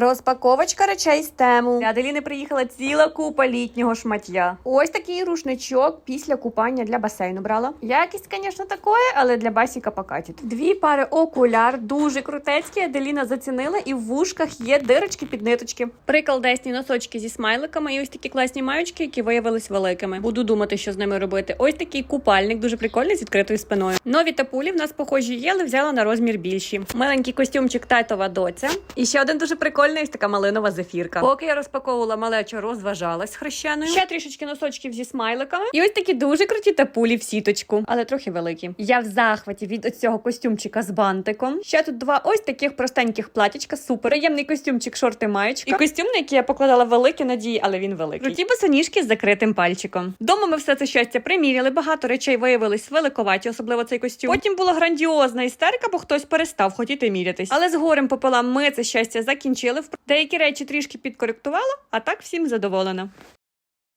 Розпаковочка речей з тему. Для Аделіни приїхала ціла купа літнього шмаття. Ось такий рушничок після купання для басейну брала. Якість, звісно, такої, але для басіка покатить. Дві пари окуляр, дуже крутецькі. Аделіна зацінила, і в вушках є дирочки під ниточки. Приколдесні носочки зі смайликами, і ось такі класні маючки, які виявились великими. Буду думати, що з ними робити. Ось такий купальник, дуже прикольний з відкритою спиною. Нові тапулі в нас похожі є, але взяла на розмір більші. Миленький костюмчик татова доця. І ще один дуже прикольний ось така малинова зефірка. Поки я розпаковувала малечу, розважалась хрещеною. Ще трішечки носочків зі смайликами. І ось такі дуже круті тапулі в сіточку, але трохи великі. Я в захваті від цього костюмчика з бантиком. Ще тут два ось таких простеньких платічка. Супер. Приємний костюмчик, шорти маєчка. І костюм, на який я покладала великі надії, але він великий. Круті босоніжки з закритим пальчиком. Дома ми все це щастя приміряли. Багато речей виявились великоваті, особливо цей костюм. Потім була грандіозна істерика, бо хтось перестав хотіти мірятись. Але з горем пополам ми це щастя закінчили. Деякі речі трішки підкоректувала, а так всім задоволена.